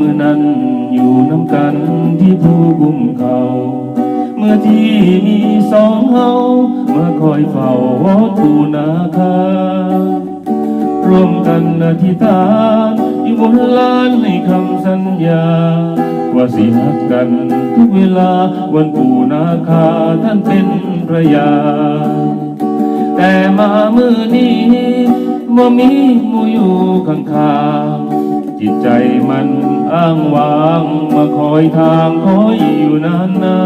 เมื่อนั้นอยู่น้ำกันที่ผู้กุมเขาเมื่อที่มีสองเฮาเมาคอยเฝ้าวอทูนาคาร่วมกันอธิษฐานอยู่บนลานในคำสัญญา ว่าสิหักกันทุกเวลาวันปู่นาคาท่านเป็นพระยา แต่มามือนี้บ่ามีมูอยู่ข้างๆจิตใจมัน อ้างว้างมาคอยทางคอยอยู่นานนา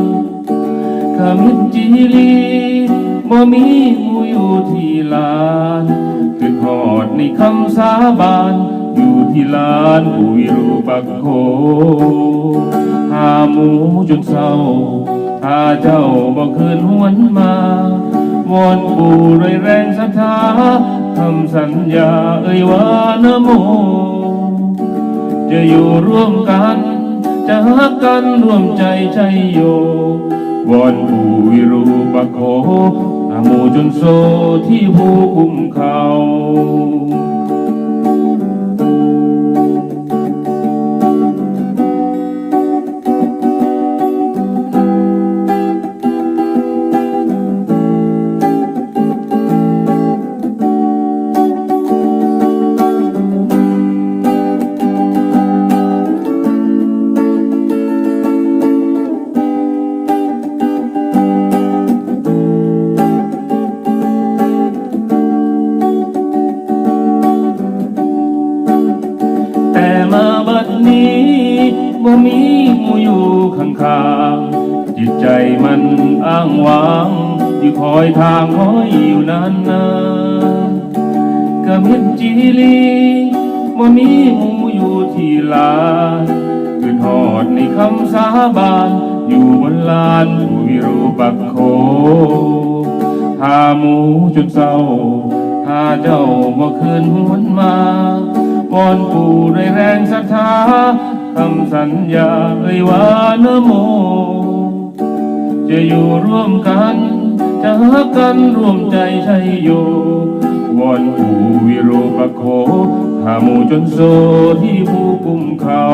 นๆขมินจีลีบ่มีมูอยู่ที่ลานคือหอดในคำสาบานอยู่ที่ลานผู้วิรูปักโคหาหมูจนเศร้าถ้าเจ้าบ่คืนหวนมาวอนปู่รวยแรงศรัทธาคำสัญญาเอ่ยว่านะโม จะอยู่ร่วมกันจะหักกันร่วมใจใจโยวอนปู่วิรูปักโคอาโมจนโซที่ผู้คุ้มเขาี้บ่มีหมูอยู่ข้างๆจิตใจมันอ้างว้างอยู่คอยทางคอยอยู่นานนานๆกะมิดจีลีบ่มีหมูอยู่ที่ลานคือทอดในคำสาบานอยู่บนลานผู้วิรูปักโคหาหมูจนเศร้าถ้าเจ้าบ่คืนหวนมา วอนปู่ด้วยแรงศรัทธาคำสัญญาเอ่ยวานโม จะอยู่ร่วมกัน จะหักกันร่วมใจใช่โยวอนปู่วิโรปโคหาหมูจนโซที่ผู้กุมเขา